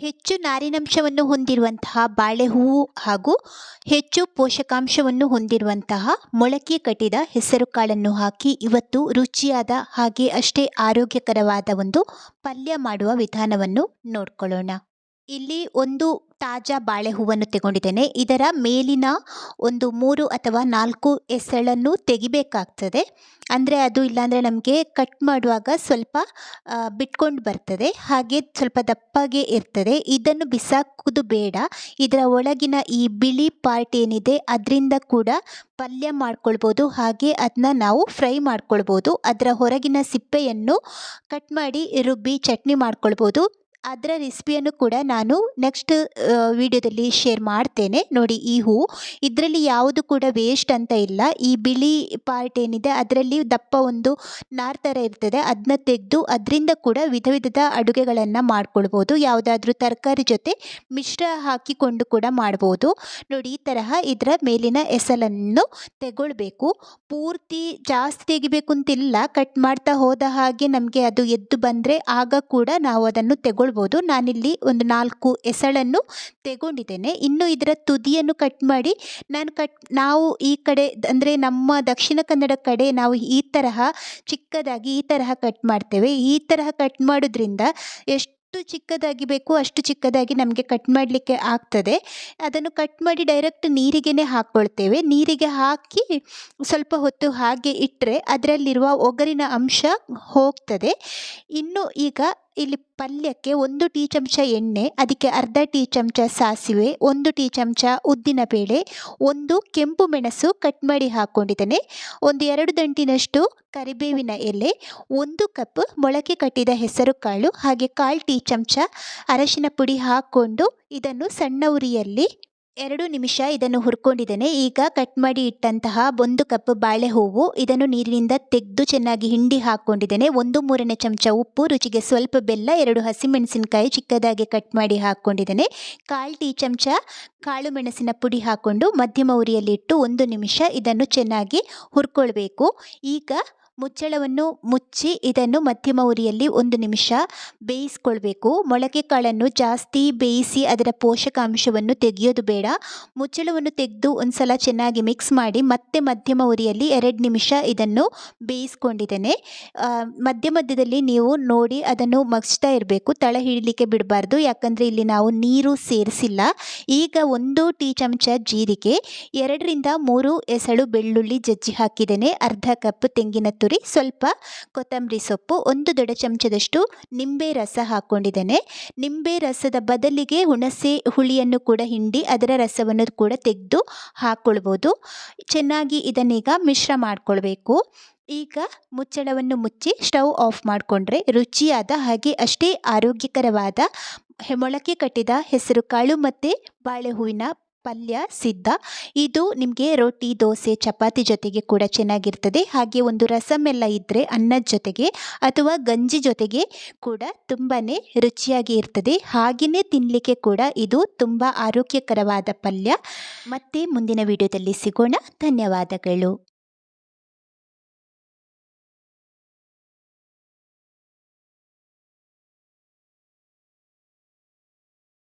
ಹೆಚ್ಚು ನಾರಿನಂಶವನ್ನು ಹೊಂದಿರುವಂತಹ ಬಾಳೆಹೂವು ಹಾಗೂ ಹೆಚ್ಚು ಪೋಷಕಾಂಶವನ್ನು ಹೊಂದಿರುವಂತಹ ಮೊಳಕೆ ಕಟ್ಟಿದ ಹೆಸರುಕಾಳನ್ನು ಹಾಕಿ ಇವತ್ತು ರುಚಿಯಾದ ಹಾಗೆ ಅಷ್ಟೇ ಆರೋಗ್ಯಕರವಾದ ಒಂದು ಪಲ್ಯ ಮಾಡುವ ವಿಧಾನವನ್ನು ನೋಡ್ಕೊಳ್ಳೋಣ. ಇಲ್ಲಿ ಒಂದು ತಾಜಾ ಬಾಳೆಹೂವನ್ನು ತಗೊಂಡಿದ್ದೇನೆ. ಇದರ ಮೇಲಿನ ಒಂದು ಮೂರು ಅಥವಾ ನಾಲ್ಕು ಎಸಳನ್ನು ತೆಗಿಬೇಕಾಗ್ತದೆ. ಅಂದರೆ ಅದು ಇಲ್ಲಾಂದರೆ ನಮಗೆ ಕಟ್ ಮಾಡುವಾಗ ಸ್ವಲ್ಪ ಬಿಟ್ಕೊಂಡು ಬರ್ತದೆ. ಹಾಗೆ ಸ್ವಲ್ಪ ದಪ್ಪಗೆ ಇರ್ತದೆ. ಇದನ್ನು ಬಿಸಾಕೋದು ಬೇಡ. ಇದರ ಒಳಗಿನ ಈ ಬಿಳಿ ಪಾರ್ಟ್ ಏನಿದೆ, ಅದರಿಂದ ಕೂಡ ಪಲ್ಯ ಮಾಡ್ಕೊಳ್ಬೋದು. ಹಾಗೆ ಅದನ್ನ ನಾವು ಫ್ರೈ ಮಾಡ್ಕೊಳ್ಬೋದು. ಅದರ ಹೊರಗಿನ ಸಿಪ್ಪೆಯನ್ನು ಕಟ್ ಮಾಡಿ ರುಬ್ಬಿ ಚಟ್ನಿ ಮಾಡ್ಕೊಳ್ಬೋದು. ಅದರ ರೆಸಿಪಿಯನ್ನು ಕೂಡ ನಾನು ನೆಕ್ಸ್ಟ್ ವಿಡಿಯೋದಲ್ಲಿ ಶೇರ್ ಮಾಡ್ತೇನೆ. ನೋಡಿ, ಈ ಹೂ, ಇದರಲ್ಲಿ ಯಾವುದು ಕೂಡ ವೇಸ್ಟ್ ಅಂತ ಇಲ್ಲ. ಈ ಬಿಳಿ ಪಾರ್ಟ್ ಏನಿದೆ, ಅದರಲ್ಲಿ ದಪ್ಪ ಒಂದು ನಾರ್ ಥರ ಇರ್ತದೆ. ಅದನ್ನ ತೆಗೆದು ಅದರಿಂದ ಕೂಡ ವಿಧ ವಿಧದ ಅಡುಗೆಗಳನ್ನು ಮಾಡ್ಕೊಳ್ಬೋದು. ಯಾವುದಾದ್ರೂ ತರಕಾರಿ ಜೊತೆ ಮಿಶ್ರ ಹಾಕಿಕೊಂಡು ಕೂಡ ಮಾಡ್ಬೋದು. ನೋಡಿ, ಈ ತರಹ ಇದರ ಮೇಲಿನ ಎಸಲನ್ನು ತೆಗೊಳ್ಬೇಕು. ಪೂರ್ತಿ ಜಾಸ್ತಿ ತೆಗಿಬೇಕು ಅಂತಿಲ್ಲ ಕಟ್ ಮಾಡ್ತಾ ಹೋದ ಹಾಗೆ ನಮಗೆ ಅದು ಎದ್ದು ಬಂದರೆ ಆಗ ಕೂಡ ನಾವು ಅದನ್ನು ತೆಗೊಳ್ಬೋದು ನಾನಿಲ್ಲಿ ಒಂದು ನಾಲ್ಕು ಎಸಳನ್ನು ತೆಗೊಂಡಿದ್ದೇನೆ. ಇನ್ನು ಇದರ ತುದಿಯನ್ನು ಕಟ್ ಮಾಡಿ ನಾನು ಕಟ್, ನಾವು ಈ ಕಡೆ ಅಂದರೆ ನಮ್ಮ ದಕ್ಷಿಣ ಕನ್ನಡ ಕಡೆ ನಾವು ಈ ತರಹ, ಚಿಕ್ಕದಾಗಿ ಈ ತರಹ ಕಟ್ ಮಾಡ್ತೇವೆ. ಈ ತರಹ ಕಟ್ ಮಾಡೋದ್ರಿಂದ ಎಷ್ಟು ಚಿಕ್ಕದಾಗಿ ಬೇಕು ಅಷ್ಟು ಚಿಕ್ಕದಾಗಿ ನಮಗೆ ಕಟ್ ಮಾಡಲಿಕ್ಕೆ ಆಗ್ತದೆ. ಅದನ್ನು ಕಟ್ ಮಾಡಿ ಡೈರೆಕ್ಟ್ ನೀರಿಗೆನೆ ಹಾಕ್ಕೊಳ್ತೇವೆ ನೀರಿಗೆ ಹಾಕಿ ಸ್ವಲ್ಪ ಹೊತ್ತು ಹಾಗೆ ಇಟ್ಟರೆ ಅದರಲ್ಲಿರುವ ಒಗರಿನ ಅಂಶ ಹೋಗ್ತದೆ. ಇನ್ನು ಈಗ ಇಲ್ಲಿ ಪಲ್ಯಕ್ಕೆ ಒಂದು ಟೀ ಚಮಚ ಎಣ್ಣೆ, ಅದಕ್ಕೆ ಅರ್ಧ ಟೀ ಚಮಚ ಸಾಸಿವೆ, ಒಂದು ಟೀ ಚಮಚ ಉದ್ದಿನ ಬೇಳೆ, ಒಂದು ಕೆಂಪು ಮೆಣಸು ಕಟ್ ಮಾಡಿ ಹಾಕ್ಕೊಂಡಿದ್ದೇನೆ ಒಂದು ಎರಡು ದಂಟಿನಷ್ಟು ಕರಿಬೇವಿನ ಎಲೆ, ಒಂದು ಕಪ್ ಮೊಳಕೆ ಕಟ್ಟಿದ ಹೆಸರು ಕಾಳು, ಹಾಗೆ ಕಾಲು ಟೀ ಚಮಚ ಅರಶಿನ ಪುಡಿ ಹಾಕ್ಕೊಂಡು ಇದನ್ನು ಸಣ್ಣ ಉರಿಯಲ್ಲಿ ಎರಡು ನಿಮಿಷ ಇದನ್ನು ಹುರ್ಕೊಂಡಿದ್ದೇನೆ. ಈಗ ಕಟ್ ಮಾಡಿ ಇಟ್ಟಂತಹ ಒಂದು ಕಪ್ ಬಾಳೆ ಹೂವು ಇದನ್ನು ನೀರಿನಿಂದ ತೆಗೆದು ಚೆನ್ನಾಗಿ ಹಿಂಡಿ ಹಾಕ್ಕೊಂಡಿದ್ದೇನೆ ಒಂದು ಮೂರನೇ ಚಮಚ ಉಪ್ಪು, ರುಚಿಗೆ ಸ್ವಲ್ಪ ಬೆಲ್ಲ, ಎರಡು ಹಸಿಮೆಣಸಿನಕಾಯಿ ಚಿಕ್ಕದಾಗಿ ಕಟ್ ಮಾಡಿ ಹಾಕ್ಕೊಂಡಿದ್ದೇನೆ ಕಾಲು ಟೀ ಚಮಚ ಕಾಳು ಮೆಣಸಿನ ಪುಡಿ ಹಾಕ್ಕೊಂಡು ಮಧ್ಯಮ ಉರಿಯಲ್ಲಿಟ್ಟು ಒಂದು ನಿಮಿಷ ಇದನ್ನು ಚೆನ್ನಾಗಿ ಹುರ್ಕೊಳ್ಬೇಕು. ಈಗ ಮುಚ್ಚಳವನ್ನು ಮುಚ್ಚಿ ಇದನ್ನು ಮಧ್ಯಮ ಉರಿಯಲ್ಲಿ ಒಂದು ನಿಮಿಷ ಬೇಯಿಸ್ಕೊಳ್ಬೇಕು. ಮೊಳಕೆ ಕಾಳನ್ನು ಜಾಸ್ತಿ ಬೇಯಿಸಿ ಅದರ ಪೋಷಕಾಂಶವನ್ನು ತೆಗೆಯೋದು ಬೇಡ. ಮುಚ್ಚಳವನ್ನು ತೆಗೆದು ಒಂದು ಸಲ ಚೆನ್ನಾಗಿ ಮಿಕ್ಸ್ ಮಾಡಿ ಮತ್ತೆ ಮಧ್ಯಮ ಉರಿಯಲ್ಲಿ ಎರಡು ನಿಮಿಷ ಇದನ್ನು ಬೇಯಿಸ್ಕೊಂಡಿದ್ದೇನೆ. ಮಧ್ಯ ಮಧ್ಯದಲ್ಲಿ ನೀವು ನೋಡಿ ಅದನ್ನು ಮಗ್ಸ್ತಾ ಇರಬೇಕು. ತಳ ಹಿಡಲಿಕ್ಕೆ ಬಿಡಬಾರ್ದು. ಯಾಕಂದರೆ ಇಲ್ಲಿ ನಾವು ನೀರು ಸೇರಿಸಿಲ್ಲ. ಈಗ ಒಂದು ಟೀ ಚಮಚ ಜೀರಿಗೆ, ಎರಡರಿಂದ ಮೂರು ಎಸಳು ಬೆಳ್ಳುಳ್ಳಿ ಜಜ್ಜಿ ಹಾಕಿದ್ದೇನೆ. ಅರ್ಧ ಕಪ್ ತೆಂಗಿನ ತುರಿ ಸ್ವಲ್ಪ ಕೊತ್ತಂಬರಿ ಸೊಪ್ಪು, ಒಂದು ದೊಡ್ಡ ಚಮಚದಷ್ಟು ನಿಂಬೆ ರಸ ಹಾಕ್ಕೊಂಡಿದ್ದೇನೆ. ನಿಂಬೆ ರಸದ ಬದಲಿಗೆ ಹುಣಸೆ ಹುಳಿಯನ್ನು ಕೂಡ ಹಿಂಡಿ ಅದರ ರಸವನ್ನು ಕೂಡ ತೆಗೆದು ಹಾಕ್ಕೊಳ್ಬೋದು ಚೆನ್ನಾಗಿ ಇದನ್ನೀಗ ಮಿಶ್ರ ಮಾಡಿಕೊಳ್ಬೇಕು. ಈಗ ಮುಚ್ಚಳವನ್ನು ಮುಚ್ಚಿ ಸ್ಟವ್ ಆಫ್ ಮಾಡಿಕೊಂಡ್ರೆ ರುಚಿಯಾದ ಹಾಗೆ ಅಷ್ಟೇ ಆರೋಗ್ಯಕರವಾದ, ಮೊಳಕೆ ಕಟ್ಟಿದ ಹೆಸರು ಕಾಳು ಮತ್ತು ಬಾಳೆಹೂವಿನ ಪಲ್ಯ ಸಿದ್ಧ ಇದು ನಿಮಗೆ ರೊಟ್ಟಿ, ದೋಸೆ, ಚಪಾತಿ ಜೊತೆಗೆ ಕೂಡ ಚೆನ್ನಾಗಿರ್ತದೆ. ಹಾಗೆ ಒಂದು ರಸಮ್ ಎಲ್ಲ ಇದ್ದರೆ ಅನ್ನದ ಜೊತೆಗೆ ಅಥವಾ ಗಂಜಿ ಜೊತೆಗೆ ಕೂಡ ತುಂಬಾ ರುಚಿಯಾಗಿ ಇರ್ತದೆ. ಹಾಗೆಯೇ ತಿನ್ನಲಿಕ್ಕೆ ಕೂಡ ಇದು ತುಂಬ ಆರೋಗ್ಯಕರವಾದ ಪಲ್ಯ. ಮತ್ತೆ ಮುಂದಿನ ವಿಡಿಯೋದಲ್ಲಿ ಸಿಗೋಣ. ಧನ್ಯವಾದಗಳು.